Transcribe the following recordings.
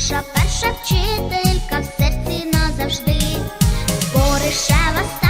Наша перша вчителька в серці назавжди поришева. ста.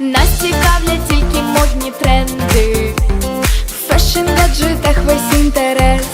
Нас цікавлять тільки модні тренди. В фешн гаджетах весь інтерес.